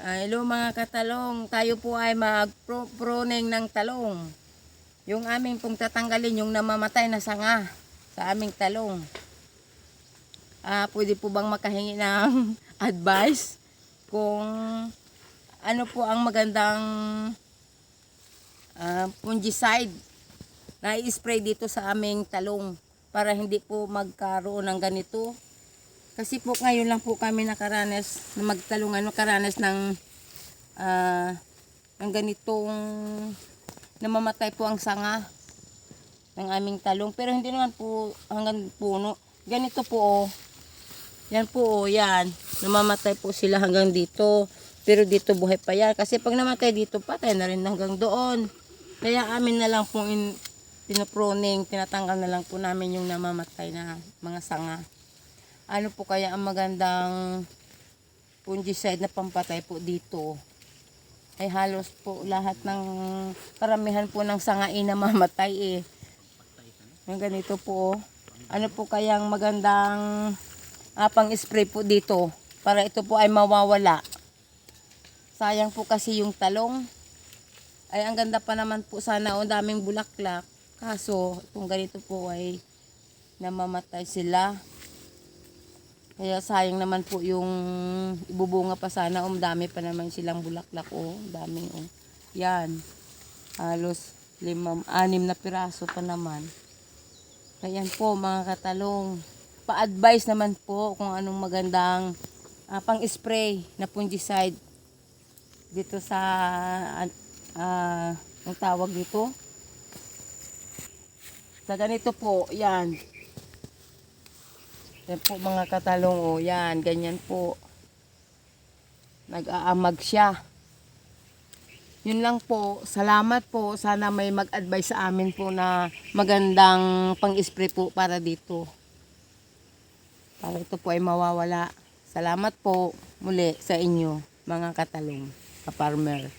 Ah, hello mga katalong, tayo po ay mag-pruning ng talong. Yung aming pong tatanggalin yung namamatay na sanga sa aming talong. Ah, pwede po bang makahingi ng advice kung ano po ang magandang ah, fungicide na i-spray dito sa aming talong para hindi po magkaroon ng ganito kasi po ngayon lang po kami nakaranas na magtalungan, nakaranas ng ah ng ganitong namamatay po ang sanga ng aming talong. Pero hindi naman po hanggang puno. Ganito po oh. Yan po oh, yan. Namamatay po sila hanggang dito. Pero dito buhay pa yan. Kasi pag namatay dito, patay na rin hanggang doon. Kaya amin na lang po in, pinaproning, tinatanggal na lang po namin yung namamatay na mga sanga ano po kaya ang magandang fungicide na pampatay po dito ay halos po lahat ng karamihan po ng sangain na mamatay eh. Yung ganito po. oh. Ano po kayang magandang ah, pang-spray po dito para ito po ay mawawala. Sayang po kasi yung talong. Ay ang ganda pa naman po sana o daming bulaklak. Kaso itong ganito po ay namamatay sila. Kaya sayang naman po yung ibubunga pa sana. Um, dami pa naman silang bulaklak. Oh, dami oh. Yan. Halos limam, anim na piraso pa naman. Kaya po mga katalong. Pa-advise naman po kung anong magandang ah, pang-spray na fungicide dito sa ah ang tawag dito. Sa ganito po, yan. Yan po mga katalong, oh, yan, ganyan po. Nag-aamag siya. Yun lang po, salamat po. Sana may mag-advise sa amin po na magandang pang-spray po para dito. Para ito po ay mawawala. Salamat po muli sa inyo, mga katalong, ka-farmer.